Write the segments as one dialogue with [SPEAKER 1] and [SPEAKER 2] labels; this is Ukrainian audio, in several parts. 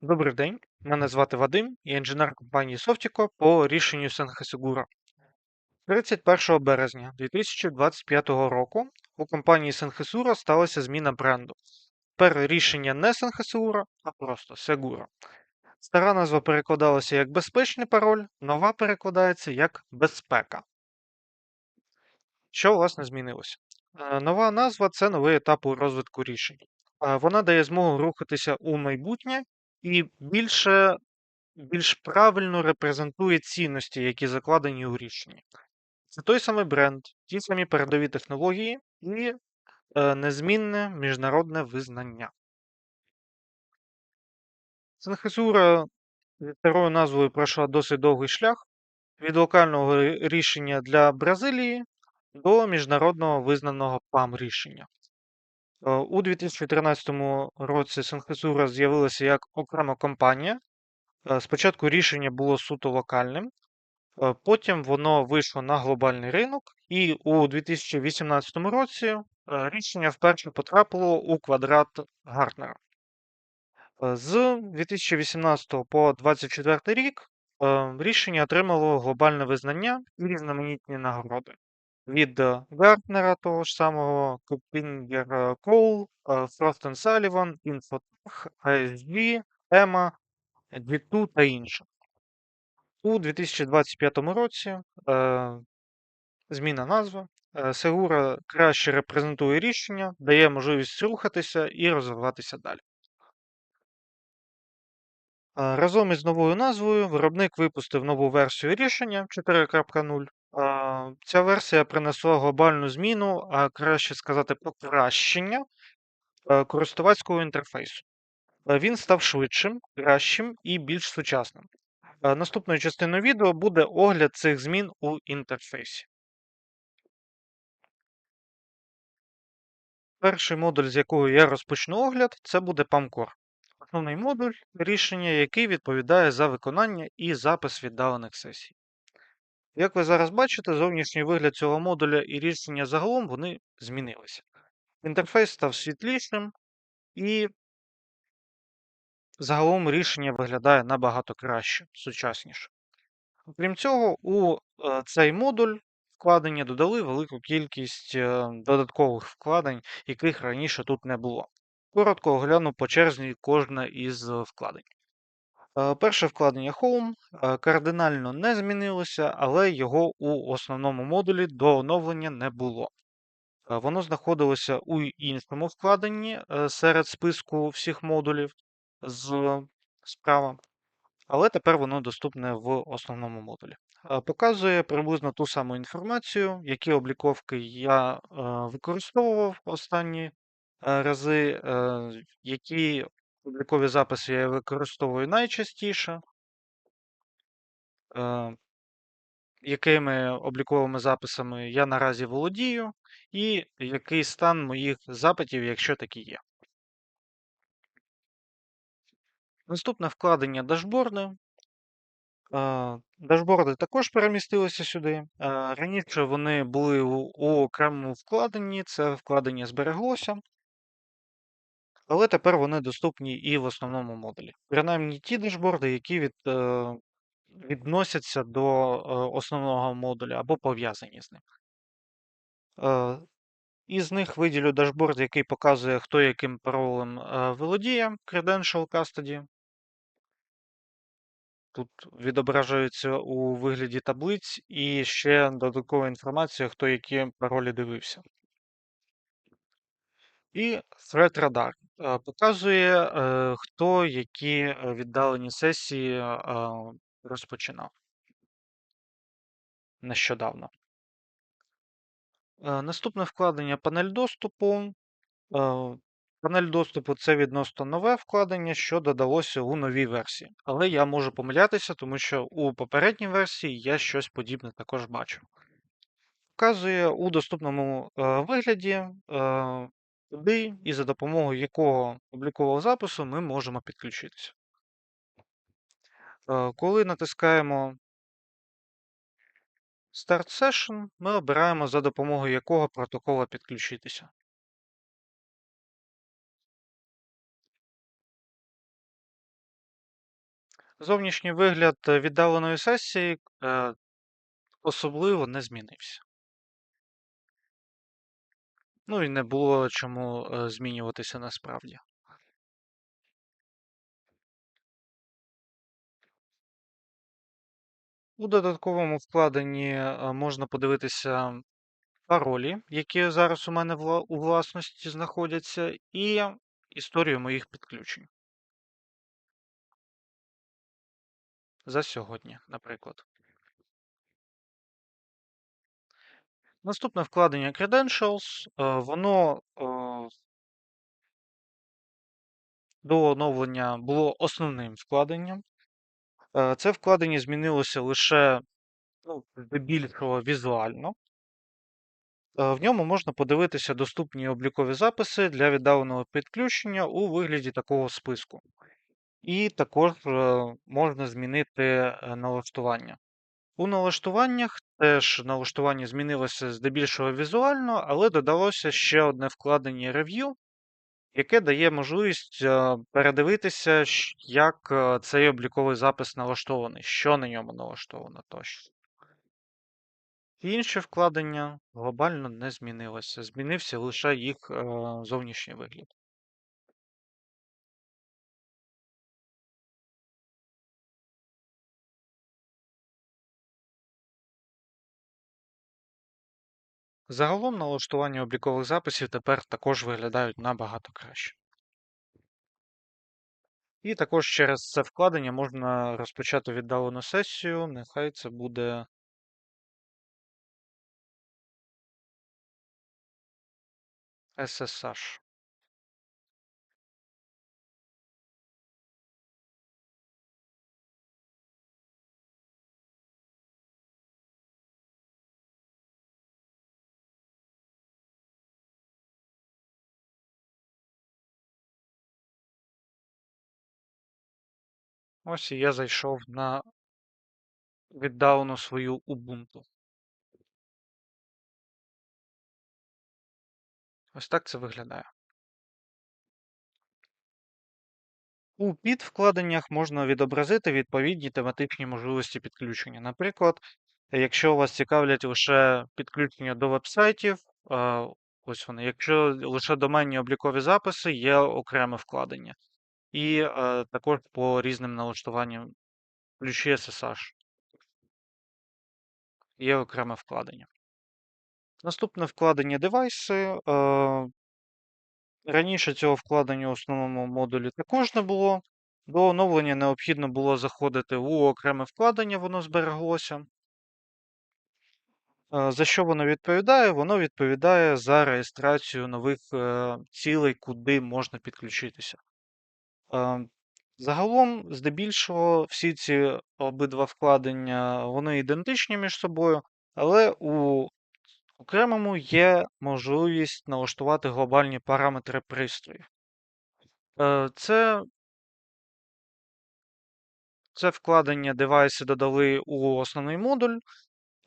[SPEAKER 1] Добрий день, мене звати Вадим, я інженер компанії Softico по рішенню Сенхесегура. 31 березня 2025 року у компанії Сенхесура сталася зміна бренду. Тепер рішення не Сенхесура, а просто Segura. Стара назва перекладалася як безпечний пароль, нова перекладається як безпека. Що власне змінилося? Е, Нова назва це новий етап у розвитку рішень. Е, Вона дає змогу рухатися у майбутнє і більше, більш правильно репрезентує цінності, які закладені у рішенні. Це той самий бренд, ті самі передові технології і е, незмінне міжнародне визнання. Синхезура старою назвою пройшла досить довгий шлях від локального рішення для Бразилії до міжнародного визнаного ПАМ рішення. Е, У 2013 році Синхезура з'явилася як окрема компанія. Е, Спочатку рішення було суто локальним, е, потім воно вийшло на глобальний ринок, і у 2018 році рішення вперше потрапило у квадрат Гартнера. З 2018 по 2024 рік рішення отримало глобальне визнання і різноманітні нагороди. Від е, Гартнера того ж самого, Купінгер Коул, Frost Sullivan, Infotech, ISG, EMA, G2 та інші. У 2025 році е, зміна назви. Е, Segura краще репрезентує рішення, дає можливість рухатися і розвиватися далі. Е, Разом із новою назвою виробник випустив нову версію рішення 4.0. Ця версія принесла глобальну зміну, а краще сказати, покращення е, користувацького інтерфейсу. Е, Він став швидшим, кращим і більш сучасним. Е, Наступною частиною відео буде огляд цих змін у інтерфейсі. Перший модуль, з якого я розпочну огляд, це буде PAMCore. Основний модуль рішення, який відповідає за виконання і запис віддалених сесій. Як ви зараз бачите, зовнішній вигляд цього модуля і рішення загалом вони змінилися. Інтерфейс став світлішим, і загалом рішення виглядає набагато краще, сучасніше. Окрім цього, у е, цей модуль вкладення додали велику кількість е, додаткових вкладень, яких раніше тут не було. Коротко огляну по черзі кожне із вкладень. Е, Перше вкладення Home е, кардинально не змінилося, але його у основному модулі до оновлення не було. Е, Воно знаходилося у іншому вкладенні серед списку всіх модулів з справа, але тепер воно доступне в основному модулі. Показує приблизно ту саму інформацію, які обліковки я використовував останні рази, які облікові записи я використовую найчастіше, е, якими обліковими записами я наразі володію, і який стан моїх запитів, якщо такі є. Наступне вкладення дашборди. Е, Дашборди також перемістилися сюди. Е, Раніше вони були у окремому вкладенні, це вкладення збереглося. Але тепер вони доступні і в основному модулі. Принаймні ті дашборди, які від, е, відносяться до е, основного модуля або пов'язані з ним. Е, Із них виділю дашборд, який показує, хто яким паролем е, володіє, Credential Custody. Тут відображаються у вигляді таблиць і ще додаткова інформація, хто які паролі дивився. І Threat Radar е, показує, хто які е, віддалені сесії розпочинав нещодавно. Е, Наступне вкладення панель доступу. Е, Панель доступу це відносно нове вкладення, що додалося у новій версії. Але я можу помилятися, тому що у попередній версії я щось подібне також бачив. Вказує у доступному е, вигляді, куди і за допомогою якого облікового запису ми можемо підключитися. Е, Коли натискаємо Start Session, ми обираємо за допомогою якого протокола підключитися. Зовнішній вигляд е, віддаленої сесії е, особливо не змінився. Ну і не було чому е, змінюватися насправді. У додатковому вкладенні е, можна подивитися паролі, які зараз у мене у власності знаходяться, і історію моїх підключень за сьогодні, наприклад. Наступне вкладення Credentials, е, воно е, до оновлення було основним вкладенням. Е, Це вкладення змінилося лише ну, здебільшого візуально. В ньому можна подивитися доступні облікові записи для віддаленого підключення у вигляді такого списку. І також можна змінити налаштування. У налаштуваннях теж налаштування змінилося здебільшого візуально, але додалося ще одне вкладення Review, яке дає можливість е, передивитися, як е, цей обліковий запис налаштований, що на ньому налаштовано тощо. Інші вкладення глобально не змінилося, змінився лише їх е, зовнішній вигляд. Загалом налаштування облікових записів тепер також виглядають набагато краще. І також через це вкладення можна розпочати віддалену сесію. Нехай це буде SSH. Ось і я зайшов на віддалену свою Ubuntu. Ось так це виглядає. У підвкладеннях можна відобразити відповідні тематичні можливості підключення. Наприклад, якщо вас цікавлять лише підключення до веб-сайтів, ось вони, якщо лише доменні облікові записи, є окреме вкладення. І е, також по різним налаштуванням ключі SSH. Є окреме вкладення. Наступне вкладення девайси. Е, Раніше цього вкладення у основному модулі також не було. До оновлення необхідно було заходити у окреме вкладення, воно збереглося. Е, За що воно відповідає? Воно відповідає за реєстрацію нових е, цілей, куди можна підключитися. Е, Загалом, здебільшого, всі ці обидва вкладення вони ідентичні між собою, але у окремому є можливість налаштувати глобальні параметри пристроїв. Е, Це Це вкладення девайси додали у основний модуль,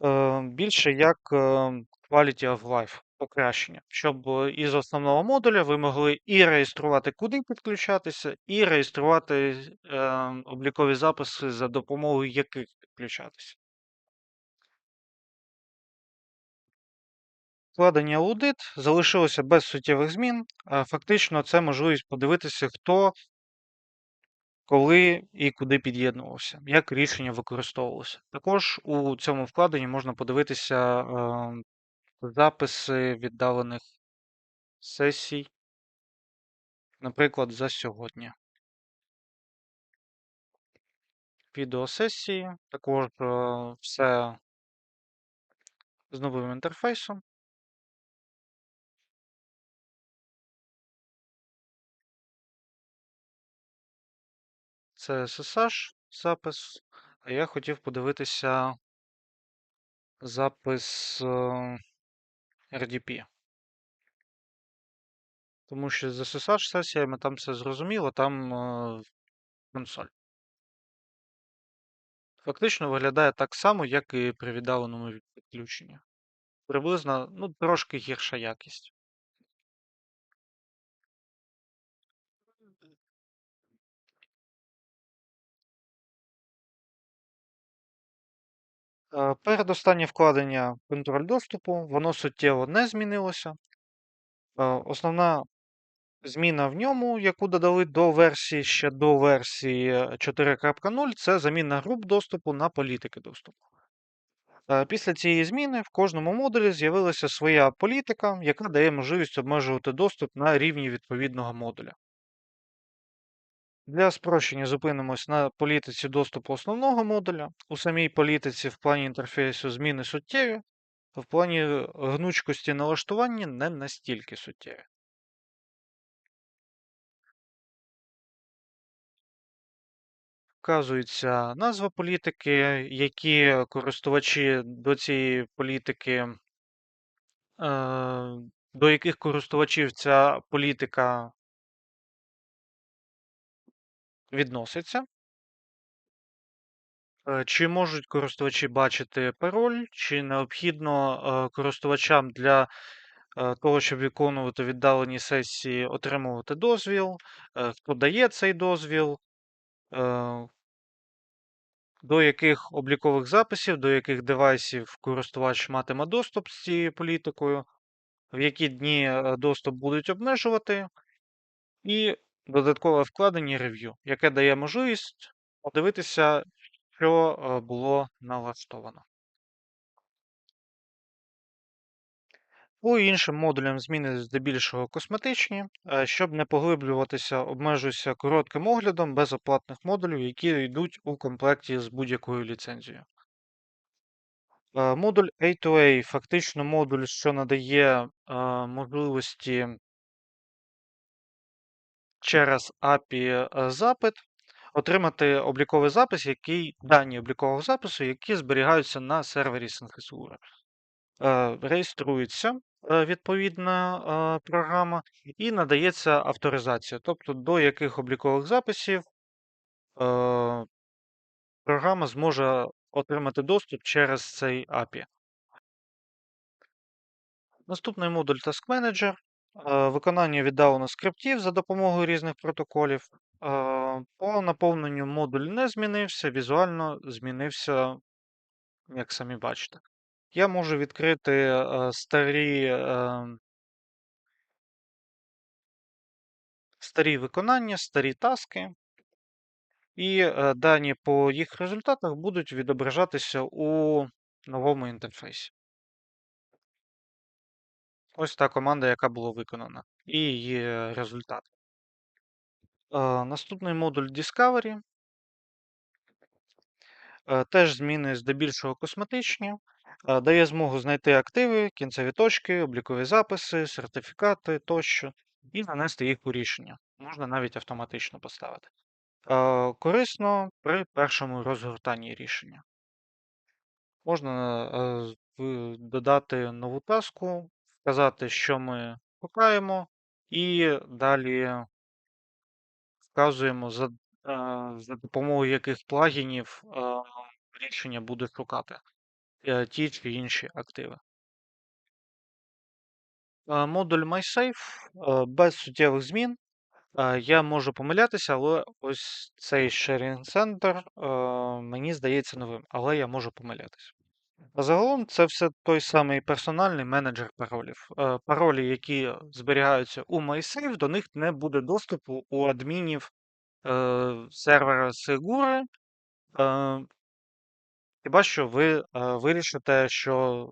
[SPEAKER 1] е, більше як Quality of Life покращення, щоб е, із основного модуля ви могли і реєструвати, куди підключатися, і реєструвати е, облікові записи, за допомогою яких підключатися. Вкладення аудит залишилося без суттєвих змін. Фактично, це можливість подивитися, хто коли і куди під'єднувався, як рішення використовувалося. Також у цьому вкладенні можна подивитися е, записи віддалених сесій, наприклад, за сьогодні. Відеосесії, також е, все з новим інтерфейсом. Це SSH запис, а я хотів подивитися запис е, RDP. Тому що з SSH сесіями там все зрозуміло, там е, консоль. Фактично виглядає так само, як і при віддаленому відключенні. Приблизно, ну, трошки гірша якість. Передостаннє вкладення контроль доступу, воно суттєво не змінилося. Е, Основна зміна в ньому, яку додали до версії ще до версії 4.0, це заміна груп доступу на політики доступу. Е, Після цієї зміни в кожному модулі з'явилася своя політика, яка дає можливість обмежувати доступ на рівні відповідного модуля. Для спрощення зупинимось на політиці доступу основного модуля. У самій політиці в плані інтерфейсу зміни суттєві, в плані гнучкості налаштування не настільки суттєві. Вказується назва політики, які користувачі до цієї політики, е, до яких користувачів ця політика відноситься. Е, Чи можуть користувачі бачити пароль, чи необхідно е, користувачам для е, того, щоб виконувати віддалені сесії, отримувати дозвіл, хто дає цей дозвіл, до яких облікових записів, до яких девайсів користувач матиме доступ з цією політикою, в які дні доступ будуть обмежувати, і додаткове вкладення рев'ю, яке дає можливість подивитися, що е, було налаштовано. По іншим модулям зміни здебільшого косметичні. Е, Щоб не поглиблюватися, обмежуюся коротким оглядом безоплатних модулів, які йдуть у комплекті з будь-якою ліцензією. Е, Модуль A2A фактично модуль, що надає можливості через API е, отримати обліковий запис, який дані облікового запису, які зберігаються на сервері Synthesura. Е, Реєструється е, відповідна програма і надається авторизація, тобто до яких облікових записів програма зможе отримати доступ через цей API. Наступний модуль Task Manager. Е, Виконання віддалено скриптів за допомогою різних протоколів. Е, По наповненню модуль не змінився, візуально змінився, як самі бачите. Я можу відкрити е, старі, старі виконання, старі таски, і дані по їх результатах будуть відображатися у новому інтерфейсі. Ось та команда, яка була виконана, і її результат. Е, Наступний модуль Discovery. Е, Теж зміни здебільшого косметичні. Е, Дає змогу знайти активи, кінцеві точки, облікові записи, сертифікати тощо, і нанести їх у рішення. Можна навіть автоматично поставити. Корисно при першому розгортанні рішення. Можна додати нову таску, вказати, що ми шукаємо, і далі вказуємо, за, е, за допомогою яких плагінів е, рішення буде шукати е, ті чи інші активи. Модуль MySafe без суттєвих змін. Я можу помилятися, але ось цей Sharing Center мені здається новим, але я можу помилятися. А Загалом це все той самий персональний менеджер паролів. Е, Паролі, які зберігаються у MySafe, до них не буде доступу у адмінів е, сервера Segure. Е, Хіба що ви вирішите, що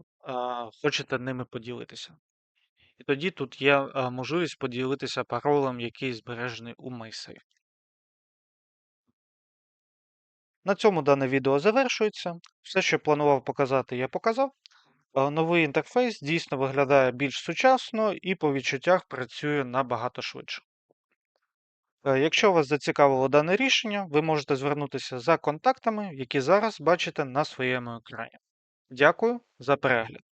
[SPEAKER 1] хочете ними поділитися. І тоді тут є можливість поділитися паролем, який збережений у MySafe. На цьому дане відео завершується. Все, що планував показати, я показав. Новий інтерфейс дійсно виглядає більш сучасно і по відчуттях працює набагато швидше. Е, Якщо вас зацікавило дане рішення, ви можете звернутися за контактами, які зараз бачите на своєму екрані. Дякую за перегляд.